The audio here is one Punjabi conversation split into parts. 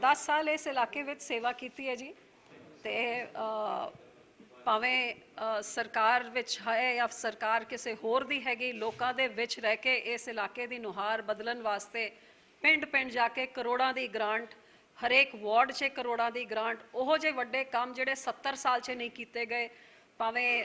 10 ਸਾਲ ਇਸ ਇਲਾਕੇ ਵਿੱਚ ਸੇਵਾ ਕੀਤੀ ਹੈ ਜੀ। ਤੇ ਭਾਵੇਂ ਸਰਕਾਰ ਵਿੱਚ ਹੈ ਜਾਂ ਸਰਕਾਰ ਕਿਸੇ ਹੋਰ ਦੀ ਹੈਗੀ, ਲੋਕਾਂ ਦੇ ਵਿੱਚ ਰਹਿ ਕੇ ਇਸ ਇਲਾਕੇ ਦੀ ਨੁਹਾਰ ਬਦਲਣ ਵਾਸਤੇ ਪਿੰਡ ਪਿੰਡ ਜਾ ਕੇ ਕਰੋੜਾਂ ਦੀ ਗ੍ਰਾਂਟ, ਹਰੇਕ ਵਾਰਡ 'ਚ ਕਰੋੜਾਂ ਦੀ ਗ੍ਰਾਂਟ, ਉਹੋ ਜਿਹੇ ਵੱਡੇ ਕੰਮ ਜਿਹੜੇ 70 ਸਾਲ 'ਚ ਨਹੀਂ ਕੀਤੇ ਗਏ। ਭਾਵੇਂ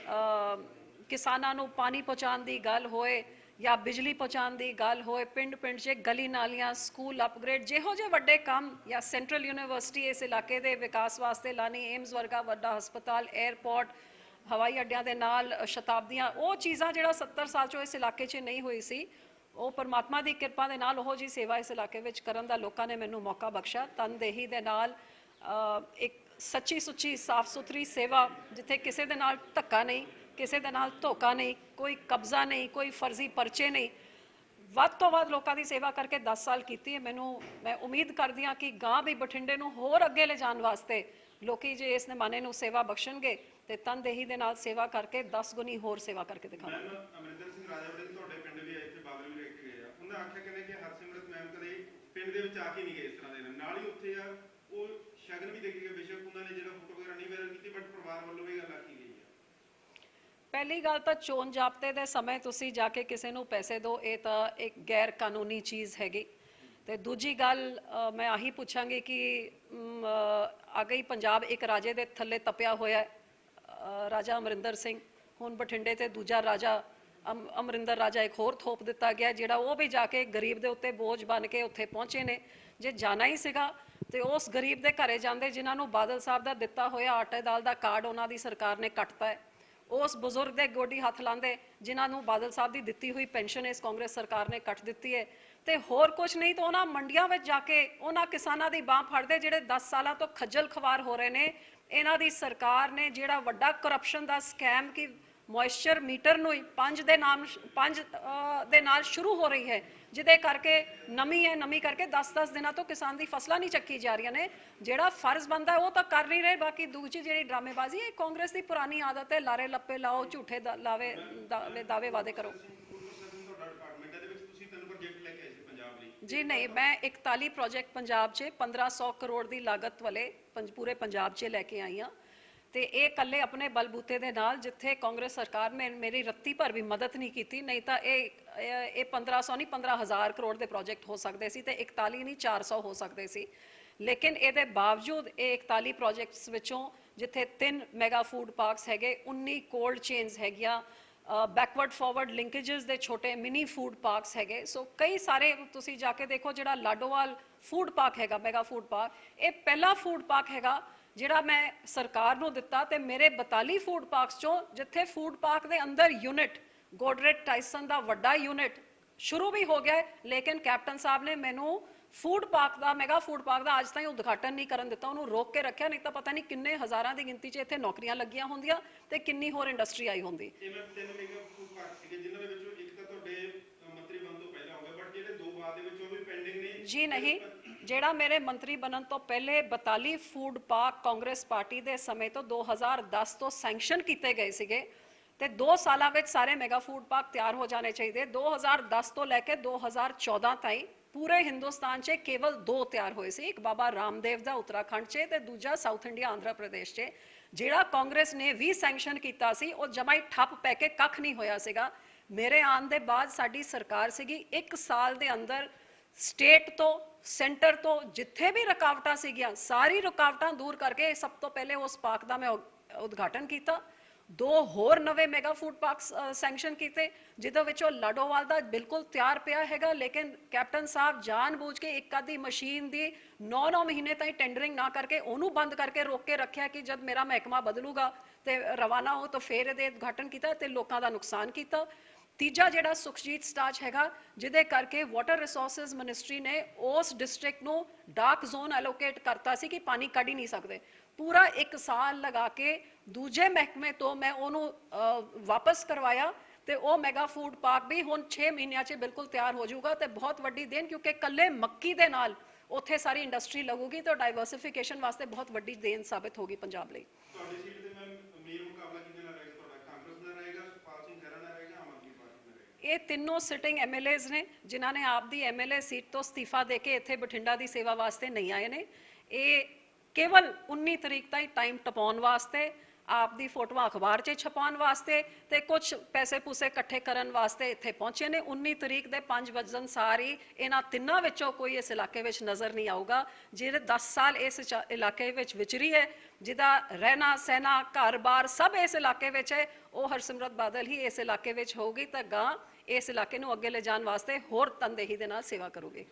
ਕਿਸਾਨਾਂ ਨੂੰ ਪਾਣੀ ਪਹੁੰਚਾਉਣ ਦੀ ਗੱਲ ਹੋਏ ਜਾਂ ਬਿਜਲੀ ਪਹੁੰਚਾਉਣ ਦੀ ਗੱਲ ਹੋਏ ਪਿੰਡ ਪਿੰਡ 'ਚ ਗਲੀ ਨਾਲੀਆਂ, ਸਕੂਲ ਅਪਗ੍ਰੇਡ ਜਿਹੋ ਜਿਹੇ ਵੱਡੇ ਕੰਮ ਜਾਂ ਸੈਂਟਰਲ ਯੂਨੀਵਰਸਿਟੀ ਇਸ ਇਲਾਕੇ ਦੇ ਵਿਕਾਸ ਵਾਸਤੇ ਲਾਣੀ ਏਮਸ ਵਰਗਾ ਵੱਡਾ ਹਸਪਤਾਲ 에ਅਰਪੋਰਟ ਹਵਾਈ ਅੱਡਿਆਂ ਦੇ ਨਾਲ ਸ਼ਤਾਬਦੀਆਂ, ਉਹ ਚੀਜ਼ਾਂ ਜਿਹੜਾ 70 ਸਾਲ 'ਚੋਂ ਇਸ ਇਲਾਕੇ 'ਚ ਨਹੀਂ ਹੋਈ ਸੀ, ਉਹ ਪਰਮਾਤਮਾ ਦੀ ਕਿਰਪਾ ਦੇ ਨਾਲ ਉਹੋ ਜੀ ਸੇਵਾ ਇਸ ਇਲਾਕੇ ਵਿੱਚ ਕਰਨ ਦਾ ਲੋਕਾਂ ਨੇ ਮੈਨੂੰ ਮੌਕਾ ਬਖਸ਼ਿਆ। ਤਨਦੇਹੀ ਦੇ ਨਾਲ ਇੱਕ ਸੱਚੀ ਸੁੱਚੀ ਸਾਫ਼ ਸੁਥਰੀ ਸੇਵਾ ਜਿੱਥੇ ਕਿਸੇ ਦੇ ਨਾਲ ਧੱਕਾ ਨਹੀਂ ਕਿਸੇ ਦੇ ਨਾਲ ਧੋਖਾ ਨਹੀਂ, ਕੋਈ ਕਬਜ਼ਾ ਨਹੀਂ, ਕੋਈ ਫਰਜ਼ੀ ਪਰਚੇ ਨਹੀਂ। ਵੱਧ ਤੋਂ ਵੱਧ ਲੋਕਾਂ ਦੀ ਸੇਵਾ ਕਰਕੇ 10 ਸਾਲ ਕੀਤੀ ਹੈ। ਮੈਨੂੰ, ਮੈਂ ਉਮੀਦ ਕਰਦੀ ਹਾਂ ਕਿ ਗਾਂ ਵੀ ਬਠਿੰਡੇ ਨੂੰ ਹੋਰ ਅੱਗੇ ਲੈ ਜਾਣ ਵਾਸਤੇ ਲੋਕੀ ਜੇ ਇਸ ਨਿਮਾਣੇ ਨੂੰ ਸੇਵਾ ਬਖਸ਼ਣਗੇ, ਤੇ ਤਨਦੇਹੀ ਦੇ ਨਾਲ ਸੇਵਾ ਕਰਕੇ 10 ਗੁਣੀ ਹੋਰ ਸੇਵਾ ਕਰਕੇ ਦਿਖਾਵਾਂਗੇ। ਅਮਰਿੰਦਰ ਸਿੰਘ ਰਾਜਾਵੜੇ ਜੀ ਤੁਹਾਡੇ ਪਿੰਡ ਵੀ ਆਏ, ਇੱਥੇ ਬਾਬਰ ਵੀ ਰਹਿ ਆ। ਉਹਨਾਂ ਆਖਿਆ ਕਹਿੰਦੇ ਕਿ ਹਰਸਿਮਰਤ ਮੈਮ ਕਦੇ ਪਿੰਡ ਦੇ ਵਿੱਚ ਆ ਕੇ ਨਹੀਂ ਗਏ ਇਸ ਤਰ੍ਹਾਂ ਦੇ। ਨਾਲ ਹੀ ਉੱਥੇ ਆ, ਉਹ ਸ਼ਗਨ ਵੀ ਦੇ ਕੇ ਬੇਸ਼ੱਕ ਉਹਨਾਂ ਨੇ ਜਿਹੜਾ ਫੋਟੋ ਵਗੈਰਾ ਨਹੀਂ ਵਾਇਰਲ ਕੀਤੀ ਬਟ ਪਰਿਵਾਰ ਵੱਲੋਂ ਇਹ ਗੱਲ ਆਖੀ ਗਈ ਆ ਪਹਿਲੀ ਗੱਲ ਤਾਂ ਚੋਣ ਜਾਬਤੇ ਦੇ ਸਮੇਂ ਤੁਸੀਂ ਜਾ ਕੇ ਕਿਸੇ ਨੂੰ ਪੈਸੇ ਦਿਓ ਇਹ ਤਾਂ ਇੱਕ ਗੈਰ ਕਾਨੂੰਨੀ ਚੀਜ਼ ਹੈਗੀ। ਤੇ ਦੂਜੀ ਗੱਲ ਮੈਂ ਆਹੀ ਪੁੱਛਾਂਗੀ ਕਿ ਮ, ਅ, ਪੰਜਾਬ ਇੱਕ ਰਾਜੇ ਦੇ ਥੱਲੇ ਤਪਿਆ ਹੋਇਆ ਰਾਜਾ ਅਮਰਿੰਦਰ ਸਿੰਘ। ਹੁਣ ਬਠਿੰਡੇ ਤੇ ਦੂਜਾ ਰਾਜਾ ਅਮ- ਅਮਰਿੰਦਰ ਰਾਜਾ ਇੱਕ ਹੋਰ ਥੋਪ ਦਿੱਤਾ ਗਿਆ ਜਿਹੜਾ ਉਹ ਵੀ ਜਾ ਕੇ ਗਰੀਬ ਦੇ ਉੱਤੇ ਬੋਝ ਬਣ ਕੇ ਉੱਥੇ ਪਹੁੰਚੇ ਨੇ। ਜੇ ਜਾਣਾ ਹੀ ਸੀਗਾ ਤੇ ਉਸ ਗਰੀਬ ਦੇ ਘਰੇ ਜਾਂਦੇ ਜਿਨ੍ਹਾਂ ਨੂੰ ਬਾਦਲ ਸਾਹਿਬ ਦਾ ਦਿੱਤਾ ਹੋਇਆ ਆਟੇ ਦਾਲ ਦਾ ਕਾਰਡ ਉਹਨਾਂ ਦੀ ਸਰਕਾਰ ਨੇ ਕੱਟਤਾ ਹੈ। ਉਸ ਬਜ਼ੁਰਗ ਦੇ ਗੋਡੀ ਹੱਥ ਲਾਉਂਦੇ, ਜਿਨ੍ਹਾਂ ਨੂੰ ਬਾਦਲ ਸਾਹਿਬ ਦੀ ਦਿੱਤੀ ਹੋਈ ਪੈਨਸ਼ਨ ਇਸ ਕਾਂਗਰਸ ਸਰਕਾਰ ਨੇ ਕੱਟ ਦਿੱਤੀ ਹੈ। ਤੇ ਹੋਰ ਕੁਝ ਨਹੀਂ, ਤਾਂ ਉਹਨਾਂ ਮੰਡੀਆਂ ਵਿੱਚ ਜਾ ਕੇ ਉਹਨਾਂ ਕਿਸਾਨਾਂ ਦੀ ਬਾਹ ਫੜਦੇ, ਜਿਹੜੇ 10 ਸਾਲਾਂ ਤੋਂ ਖੱਜਲ ਖਵਾਰ ਹੋ ਰਹੇ ਨੇ। ਇਹਨਾਂ ਦੀ ਸਰਕਾਰ ਨੇ ਜਿਹੜਾ ਵੱਡਾ ਕਰਪਸ਼ਨ ਦਾ ਸਕੈਮ ਕਿ ਮੋਇਸਚਰ ਮੀਟਰ ਨੂੰ ਹੀ ਪੰਜ ਦੇ ਨਾਮ ਪੰਜ ਦੇ ਨਾਲ ਸ਼ੁਰੂ ਹੋ ਰਹੀ ਹੈ, ਜਿਹਦੇ ਕਰਕੇ ਨਮੀ ਹੈ, ਨਮੀ ਕਰਕੇ 10-10 ਦਿਨਾਂ ਤੋਂ ਕਿਸਾਨ ਦੀ ਫਸਲਾਂ ਨਹੀਂ ਚੱਕੀ ਜਾ ਰਹੀਆਂ ਨੇ। ਜਿਹੜਾ ਫਰਜ਼ ਬੰਦਾ ਉਹ ਤਾਂ ਕਰ ਨਹੀਂ ਰਹੇ, ਬਾਕੀ ਦੂਜੀ ਜਿਹੜੀ ਡਰਾਮੇਬਾਜ਼ੀ ਹੈ ਕਾਂਗਰਸ ਦੀ ਪੁਰਾਣੀ ਆਦਤ ਹੈ, ਲਾਰੇ ਲੱਪੇ ਲਾਓ, ਝੂਠੇ ਦਾ- ਲਾਵੇ, ਦਾਅਵੇ ਦਾਅਵੇ ਵਾਦੇ ਕਰੋ। ਜੀ ਨਹੀਂ, ਮੈਂ 41 ਪ੍ਰੋਜੈਕਟ ਪੰਜਾਬ 'ਚ 1500 ਕਰੋੜ ਦੀ ਲਾਗਤ ਵਾਲੇ ਪੰਜ, ਪੂਰੇ ਪੰਜਾਬ 'ਚ ਲੈ ਕੇ ਆਈ ਹਾਂ। ਤੇ ਇਹ ਇਕੱਲੇ ਆਪਣੇ ਬਲਬੂਤੇ ਦੇ ਨਾਲ, ਜਿੱਥੇ ਕਾਂਗਰਸ ਸਰਕਾਰ ਨੇ ਮੇਰੀ ਰੱਤੀ ਭਰ ਵੀ ਮਦਦ ਨਹੀਂ ਕੀਤੀ, ਨਹੀਂ ਤਾਂ ਇਹ ਇਹ ਇਹ 1500 ਨਹੀਂ 15000 ਕਰੋੜ ਦੇ ਪ੍ਰੋਜੈਕਟ ਹੋ ਸਕਦੇ ਸੀ ਤੇ 41 ਨਹੀਂ 400 ਹੋ ਸਕਦੇ ਸੀ। ਲੇਕਿਨ ਇਹਦੇ ਬਾਵਜੂਦ ਇਹ 41 ਪ੍ਰੋਜੈਕਟਸ ਵਿੱਚੋਂ ਜਿੱਥੇ ਤਿੰਨ ਮੈਗਾ ਫੂਡ ਪਾਰਕਸ ਹੈਗੇ 19 ਕੋਲਡ ਚੇਨਸ ਹੈਗੀਆਂ ਬੈਕਵਰਡ ਫਾਰਵਰਡ ਲਿੰਕੇजेस ਦੇ ਛੋਟੇ ਮਿਨੀ ਫੂਡ ਪਾਰਕਸ ਹੈਗੇ। ਸੋ ਕਈ ਸਾਰੇ ਤੁਸੀਂ ਜਾ ਕੇ ਦੇਖੋ ਜਿਹੜਾ ਲਾਡੋਵਾਲ ਫੂਡ ਪਾਰਕ ਹੈਗਾ ਮੈਗਾ ਫੂਡ ਪਾਰਕ ਇਹ ਪਹਿਲਾ ਫੂਡ ਪਾਰਕ ਹੈਗਾ ਜਿਹੜਾ ਮੈਂ ਸਰਕਾਰ ਨੂੰ ਦਿੱਤਾ ਤੇ ਮੇਰੇ 42 ਫੂਡ ਪਾਰਕਸ ਚੋਂ ਜਿੱਥੇ ਫੂਡ ਪਾਰਕ ਦੇ ਅੰਦਰ ਯੂਨਿਟ ਗੋਡਰੇਟ ਟਾਈਸਨ ਦਾ ਵੱਡਾ ਯੂਨਿਟ ਸ਼ੁਰੂ ਵੀ ਹੋ ਗਿਆ ਲੇਕਿਨ ਕੈਪਟਨ ਸਾਹਿਬ ਨੇ ਮੈਨੂੰ ਫੂਡ ਪਾਰਕ ਦਾ ਮੈਗਾ ਫੂਡ ਪਾਰਕ ਦਾ ਅੱਜ ਤਾਈਂ ਉਦਘਾਟਨ ਨਹੀਂ ਕਰਨ ਦਿੱਤਾ ਉਹਨੂੰ ਰੋਕ ਕੇ ਰੱਖਿਆ ਨਹੀਂ ਤਾਂ ਪਤਾ ਨਹੀਂ ਕਿੰਨੇ ਹਜ਼ਾਰਾਂ ਦੀ ਗਿਣਤੀ 'ਚ ਇੱਥੇ ਨੌਕਰੀਆਂ ਲੱਗੀਆਂ ਹੁੰਦੀਆਂ ਤੇ ਕਿੰਨੀ ਹੋਰ ਇੰਡਸਟਰੀ ਆਈ ਹੁੰਦੀ। ਇਹ ਮੈਂ ਤਿੰਨ ਮੇਗਾ ਫੂਡ ਪਾਰਕ ਸੀਗੇ ਜਿਨ੍ਹਾਂ ਦੇ ਵਿੱਚੋਂ ਇੱਕ ਤਾਂ ਤੁਹਾਡੇ ਅ, ਮੰਤਰੀ ਬਣਨ ਤੋਂ ਪਹਿਲਾਂ ਹੋ ਗਿਆ ਬਟ ਜਿਹੜੇ ਦੋ ਬਾਅਦ ਦੇ ਵਿੱਚ ਉਹ ਵੀ ਪੈਂਡਿੰਗ ਨੇ ਜੀ ਨਹੀਂ। ਜਿਹੜਾ ਮੇਰੇ ਮੰਤਰੀ ਬਣਨ ਤੋਂ ਪਹਿਲੇ 42 ਫੂਡ ਪਾਕ ਕਾਂਗਰਸ ਪਾਰਟੀ ਦੇ ਸਮੇਂ ਤੋਂ 2010 ਤੋਂ ਸੈਂਕਸ਼ਨ ਕੀਤੇ ਗਏ ਸੀਗੇ ਤੇ 2 ਸਾਲਾਂ ਵਿੱਚ ਸਾਰੇ ਮੈਗਾ ਫੂਡ ਪਾਕ ਤਿਆਰ ਹੋ ਜਾਣੇ ਚਾਹੀਦੇ। 2010 ਤੋਂ ਲੈ ਕੇ 2014 ਤਾਈਂ ਪੂਰੇ ਹਿੰਦੁਸਤਾਨ 'ਚ ਕੇਵਲ ਦੋ ਤਿਆਰ ਹੋਏ ਸੀ। ਇੱਕ ਬਾਬਾ ਰਾਮਦੇਵ ਦਾ ਉੱਤਰਾਖੰਡ 'ਚ ਤੇ ਦੂਜਾ ਸਾਊਥ ਇੰਡੀਆ ਆਂਧਰਾ ਪ੍ਰਦੇਸ਼ 'ਚ। ਜਿਹੜਾ ਕਾਂਗਰਸ ਨੇ ਵੀ ਸੈਂਕਸ਼ਨ ਕੀਤਾ ਸੀ, ਉਹ ਜਮਾਈ ਠੱਪ ਪੈ ਕੇ ਕੱਖ ਨਹੀਂ ਹੋਇਆ ਸੀਗਾ। ਮੇਰੇ ਆਉਣ ਦੇ ਬਾਅਦ ਸਾਡੀ ਸਰਕਾਰ ਸੀਗੀ। 1 ਸਾਲ ਦੇ ਅੰਦਰ ਸਟੇਟ ਤੋਂ ਸੈਂਟਰ ਤੋਂ ਜਿੱਥੇ ਵੀ ਰੁਕਾਵਟਾਂ ਸੀਗੀਆਂ, ਸਾਰੀ ਰੁਕਾਵਟਾਂ ਦੂਰ ਕਰਕੇ ਸਭ ਤੋਂ ਪਹਿਲੇ ਉਸ ਪਾਰਕ ਦਾ ਮੈਂ ਉਦਘਾਟਨ ਕੀਤਾ। ਦੋ ਹੋਰ ਨਵੇਂ ਮੈਗਾ ਫੂਡ ਪਾਰਕ ਸੈਂਕਸ਼ਨ ਕੀਤੇ, ਜਿਹਦੇ ਵਿੱਚੋਂ ਲਾਡੋਵਾਲ ਦਾ ਬਿਲਕੁਲ ਤਿਆਰ ਪਿਆ ਹੈਗਾ, ਲੇਕਿਨ ਕੈਪਟਨ ਸਾਹਿਬ ਜਾਣਬੁੱਝ ਕੇ ਇੱਕ ਆਦੀ ਮਸ਼ੀਨ ਦੀ 9-9 ਮਹੀਨੇ ਤਾਈਂ ਟੈਂਡਰਿੰਗ ਨਾ ਕਰਕੇ ਉਹਨੂੰ ਬੰਦ ਕਰਕੇ ਰੋਕ ਕੇ ਰੱਖਿਆ ਕਿ ਜਦ ਮੇਰਾ ਮਹਿਕਮਾ ਬਦਲੂਗਾ ਤੇ ਰਵਾਨਾ ਹੋ ਤਾਂ ਫੇਰ ਇਹਦੇ ਉਦਘਾਟਨ ਕੀਤਾ ਤੇ ਲੋਕਾਂ ਦਾ ਨੁਕਸਾਨ ਕੀਤਾ। ਤੀਜਾ ਜਿਹੜਾ ਸੁਖਜੀਤ ਸਟਾਚ ਹੈਗਾ, ਜਿਹਦੇ ਕਰਕੇ ਵਾਟਰ ਰਿਸੋਰਸਸ ਮਿਨਿਸਟਰੀ ਨੇ ਉਸ ਡਿਸਟ੍ਰਿਕਟ ਨੂੰ ਡਾਰਕ ਜ਼ੋਨ ਐਲੋਕੇਟ ਕਰਤਾ ਸੀ ਕਿ ਪਾਣੀ ਕੱਢ ਹੀ ਨਹੀਂ ਸਕਦੇ। ਪੂਰਾ 1 ਸਾਲ ਲਗਾ ਕੇ ਦੂਜੇ ਮਹਿਕਮੇ ਤੋਂ ਮੈਂ ਉਹਨੂੰ ਵਾਪਸ ਕਰਵਾਇਆ ਤੇ ਉਹ ਮੈਗਾ ਫੂਡ ਪਾਰਕ ਵੀ ਹੁਣ 6 ਮਹੀਨਿਆਂ 'ਚ ਬਿਲਕੁਲ ਤਿਆਰ ਹੋ ਜਾਊਗਾ ਤੇ ਬਹੁਤ ਵੱਡੀ ਦੇਣ ਕਿਉਂਕਿ ਕੱਲੇ ਮੱਕੀ ਦੇ ਨਾਲ ਉੱਥੇ ਸਾਰੀ ਇੰਡਸਟਰੀ ਲੱਗੂਗੀ ਤਾਂ ਡਾਈਵਰਸਿਫਿਕੇਸ਼ਨ ਵਾਸਤੇ ਬਹੁਤ ਵੱਡੀ ਦੇਣ ਸਾਬਿਤ ਹੋਗੀ ਪੰਜਾਬ ਲਈ। ਤੁਹਾਡੀ ਸੀਟ ਤੇ ਮੈਂ ਮੇਨ ਮੁਕਾਬਲਾ ਕਿਹਦੇ ਨਾਲ ਰਹੇਗਾ ਤੁਹਾਡਾ ਕਾਂਗਰਸ ਨਾਲ ਰਹੇਗਾ ਸੁਖਪਾਲ ਸਿੰਘ ਖਹਿਰਾ ਨਾਲ ਰਹੇਗਾ ਆਮ ਆਦਮੀ ਪਾਰਟੀ ਨਾਲ ਰਹੇਗਾ ਇਹ ਤਿੰਨੋਂ ਸਿਟਿੰਗ ਐਮਐਲਏਜ਼ ਨੇ, ਜਿਨ੍ਹਾਂ ਨੇ ਆਪ ਦੀ ਐਮਐਲਏ ਸੀਟ ਤੋਂ ਅਸਤੀਫਾ ਦੇ ਕੇ ਇੱਥੇ ਬਠਿੰਡਾ ਦੀ ਸੇਵਾ ਵਾਸਤੇ ਨਹੀਂ ਆਏ ਨੇ। ਇਹ ਕੇਵਲ 19 ਤਰੀਕ ਤਾਈਂ ਟਾਈਮ ਟਪਾਉਣ ਵਾਸਤੇ, ਆਪ ਦੀ ਫੋਟੋਆਂ ਅਖਬਾਰ 'ਚ ਛਪਾਉਣ ਵਾਸਤੇ ਤੇ ਕੁਝ ਪੈਸੇ ਪੂਸੇ ਇਕੱਠੇ ਕਰਨ ਵਾਸਤੇ ਇੱਥੇ ਪਹੁੰਚੇ ਨੇ। 19 ਤਰੀਕ ਦੇ 5 ਵਜਣ ਸਾਰੀ ਇਹਨਾਂ ਤਿੰਨਾਂ ਵਿੱਚੋਂ ਕੋਈ ਇਸ ਇਲਾਕੇ ਵਿੱਚ ਨਜ਼ਰ ਨਹੀਂ ਆਊਗਾ, ਜਿਹੜੇ 10 ਸਾਲ ਇਸ ਇਲਾਕੇ ਵਿੱਚ ਵਿਚਰੀ ਹੈ, ਜਿਹਦਾ ਰਹਿਣਾ, ਸਹਿਣਾ, ਘਰ-ਬਾਰ ਸਭ ਇਸ ਇਲਾਕੇ ਵਿੱਚ ਹੈ, ਉਹ ਹਰਸਿਮਰਤ ਬਾਦਲ ਹੀ ਇਸ ਇਲਾਕੇ ਵਿੱਚ ਹੋਊਗੀ ਤਾਂ ਗਾਂ ਇਸ ਇਲਾਕੇ ਨੂੰ ਅੱਗੇ ਲਿਜਾਣ ਵਾਸਤੇ ਹੋਰ ਤਨਦੇਹੀ ਦੇ ਨਾਲ ਸੇਵਾ ਕਰੋਗੇ।